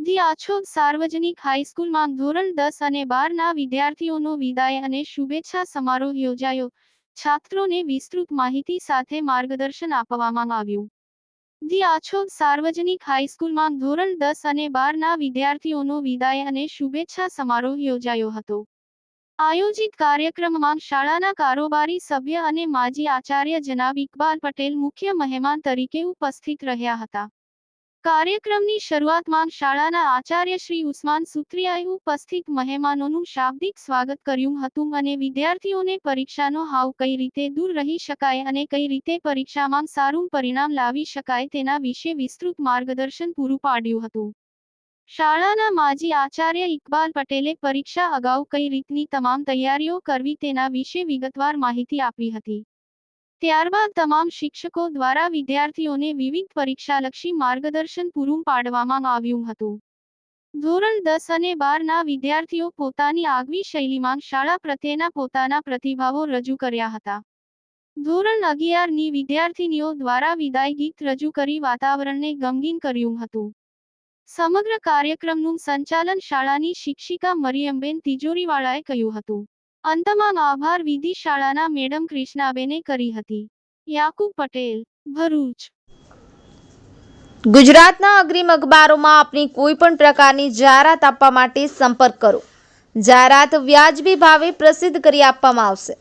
જી આછોદ સાર્વજનિક હાઈસ્કૂલમાં ધોરણ દસ અને બારના વિદ્યાર્થીઓનો વિદાય અને શુભેચ્છા સમારોહ યોજાયો. છાત્રોને વિસ્તૃત માહિતી સાથે માર્ગદર્શન આપવામાં આવ્યું. જી આછોદ સાર્વજનિક હાઈસ્કૂલમાં ધોરણ દસ અને બારના વિદ્યાર્થીઓનો વિદાય અને શુભેચ્છા સમારોહ યોજાયો હતો. આયોજિત કાર્યક્રમમાં શાળાના કારોબારી સભ્ય અને માજી આચાર્ય જનાબ ઇકબાલ પટેલ મુખ્ય મહેમાન તરીકે ઉપસ્થિત રહ્યા હતા. કાર્યક્રમની શરૂઆતમાં શાળાના આચાર્ય શ્રી ઉસ્માન સુત્રિયાએ ઉપસ્થિત મહેમાનોનું શાબ્દિક સ્વાગત કર્યું હતું અને વિદ્યાર્થીઓને પરીક્ષાનો હાવ કઈ રીતે દૂર રહી શકાય અને કઈ રીતે પરીક્ષામાં સારું પરિણામ લાવી શકાય તેના વિશે વિસ્તૃત માર્ગદર્શન પૂરું પાડ્યું હતું. શાળાના માજી આચાર્ય ઇકબાલ પટેલે પરીક્ષા અગાઉ કઈ રીતની તમામ તૈયારીઓ કરવી તેના વિશે વિગતવાર માહિતી આપી હતી. ત્યારબાદ તમામ શિક્ષકો દ્વારા વિદ્યાર્થીઓને વિવિધ પરીક્ષાલક્ષી માર્ગદર્શન પૂરું પાડવામાં આવ્યું હતું. ધોરણ દસ અને બારના વિદ્યાર્થીઓ પોતાની આગવી શૈલીમાં શાળા પ્રત્યેના પોતાના પ્રતિભાવો રજૂ કર્યા હતા. ધોરણ અગિયારની વિદ્યાર્થીનીઓ દ્વારા વિદાય ગીત રજૂ કરી વાતાવરણને ગમગીન કર્યું હતું. સમગ્ર કાર્યક્રમનું સંચાલન શાળાની શિક્ષિકા મરિયમબેન તિજોરીવાળાએ કહ્યું હતું. અંતમાં આભાર વિધિ શાળાના મેડમ કૃષ્ણાબેને કરી હતી. યાકુબ પટેલ, ભરૂચ. ગુજરાતના અગ્રીમ અખબારોમાં આપની કોઈ પણ પ્રકારની જાહેરાત આપવા માટે સંપર્ક કરો. જાહેરાત વ્યાજબી ભાવે પ્રસિદ્ધ કરી આપવામાં આવશે.